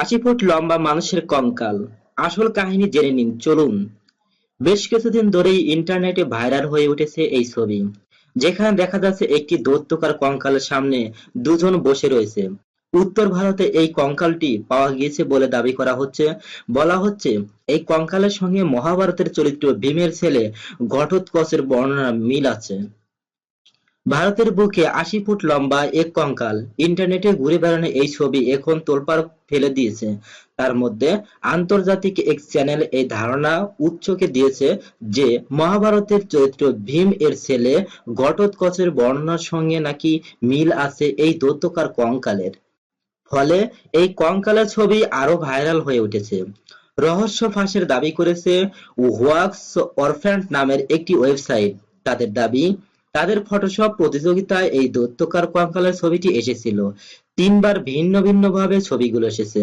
আশি ফুট লম্বা মানুষের কঙ্কাল। আসল কাহিনী জেনে নিন, চলুন। বেশ কিছুদিন ধরেই ইন্টারনেটে ভাইরাল হয়ে উঠেছে এই ছবি, যেখানে দেখা যাচ্ছে একটি দৈত্যকার কঙ্কালের সামনে দুজন বসে রয়েছে। উত্তর ভারতে এই কঙ্কালটি পাওয়া গিয়েছে বলে দাবি করা হচ্ছে। বলা হচ্ছে, এই কঙ্কালের সঙ্গে মহাভারতের চরিত্র ভীমের ছেলে ঘটোৎকচের বর্ণনা মিল আছে। ভারতের বুকে আশি ফুট লম্বা এক কঙ্কাল। ইন্টারনেটে ঘুরে বেড়ানো এই ছবি এখন তোলপাড় ফেলে দিয়েছে। তার মধ্যে আন্তর্জাতিক এক চ্যানেল এই ধারণা উচ্চকে দিয়েছে যে, মহাভারতের চরিত্র ভীম এর ছেলে ঘটোৎকচের বর্ণনার সঙ্গে নাকি মিল আছে এই দৈত্যকার কঙ্কালের। ফলে এই কঙ্কালের ছবি আরও ভাইরাল হয়ে উঠেছে। রহস্য ফাঁসের দাবি করেছে ওয়াক্স অরফ্যান্ট নামের একটি ওয়েবসাইট। তাদের দাবি তাদের ফটোশপ প্রতিযোগিতায় এই দৈত্যকার কঙ্কালের ছবিটি এসেছিল। তিনবার ভিন্ন ভিন্ন ভাবে ছবিগুলো এসেছে।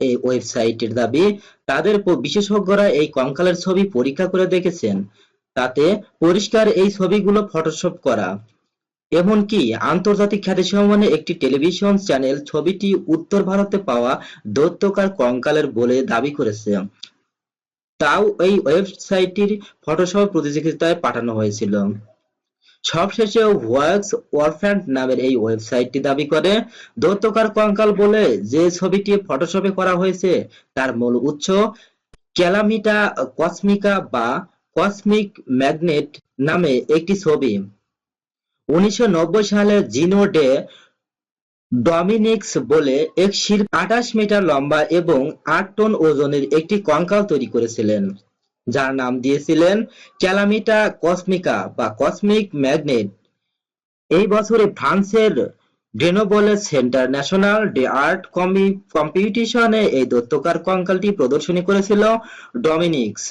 এই ওয়েবসাইটের দাবি, তাদের বিশেষজ্ঞরা এই কঙ্কালের ছবি পরীক্ষা করে দেখেছেন। তাতে পরিষ্কার এই ছবিগুলো ফটোশপ করা। এমনকি আন্তর্জাতিক খ্যাতি খ্যাতিসম্পন্ন একটি টেলিভিশন চ্যানেল ছবিটি উত্তর ভারতে পাওয়া দৈত্যকার কঙ্কালের বলে দাবি করেছে। তাও এই ওয়েবসাইটটির ফটোশপ প্রতিযোগিতায় পাঠানো হয়েছিল। সবশেষে ওয়াক্স ওয়ারফ্যান্ট নামের এই ওয়েবসাইটটি দাবি করে দৈত্যকার কঙ্কাল বলে যে ছবিটি ফটোশপে করা হয়েছে, তার মূল উৎস ক্যালামিটা কসমিকা বা কসমিক ম্যাগনেট নামে একটি ছবি। উনিশশো নব্বই সালে জিনো ডে ডমিনিক্স বলে এক শিল্প আঠাশ মিটার লম্বা এবং আট টন ওজনের একটি কঙ্কাল তৈরি করেছিলেন। যার নাম দিয়েছিলেন ক্যালামিটা কসমিকা বা কসমিক ম্যাগনেট। এই বছরে ফ্রান্সের গ্রেনোবলে সেন্টার ন্যাশনাল ডে আর্ট কম্পিটিশনে এই দৈত্যকার কঙ্কালটি প্রদর্শনী করেছিল ডমিনিক্স।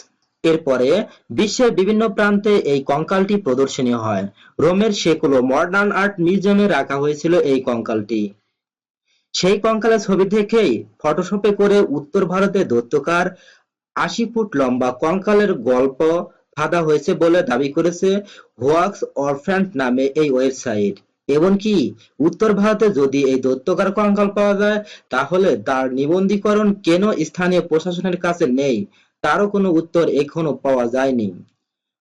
এরপরে বিশ্বের বিভিন্ন প্রান্তে এই কঙ্কালটি প্রদর্শনী হয়। রোমের সেকুলো মডার্ন আর্ট মিউজিয়ামে রাখা হয়েছিল এই কঙ্কালটি। সেই কঙ্কালের ছবি থেকেই ফটোশপে করে উত্তর ভারতে দৈত্যকার আশি ফুট লম্বা কঙ্কালের গল্প ফাঁদা হয়েছে বলে দাবি করেছে হোয়াক্স অরফ্যান্ট নামে এই ওয়েবসাইট। এমনকি উত্তর ভারতে যদি এই দৈত্যকার কঙ্কাল পাওয়া যায়, তাহলে তার নিবন্ধীকরণ কেন স্থানীয় প্রশাসনের কাছে নেই, তারও কোনো উত্তর এখনও পাওয়া যায়নি।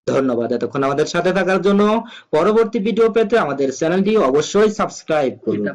ধন্যবাদ এতক্ষণ আমাদের সাথে থাকার জন্য। পরবর্তী ভিডিও পেতে আমাদের চ্যানেলটি অবশ্যই সাবস্ক্রাইব করুন।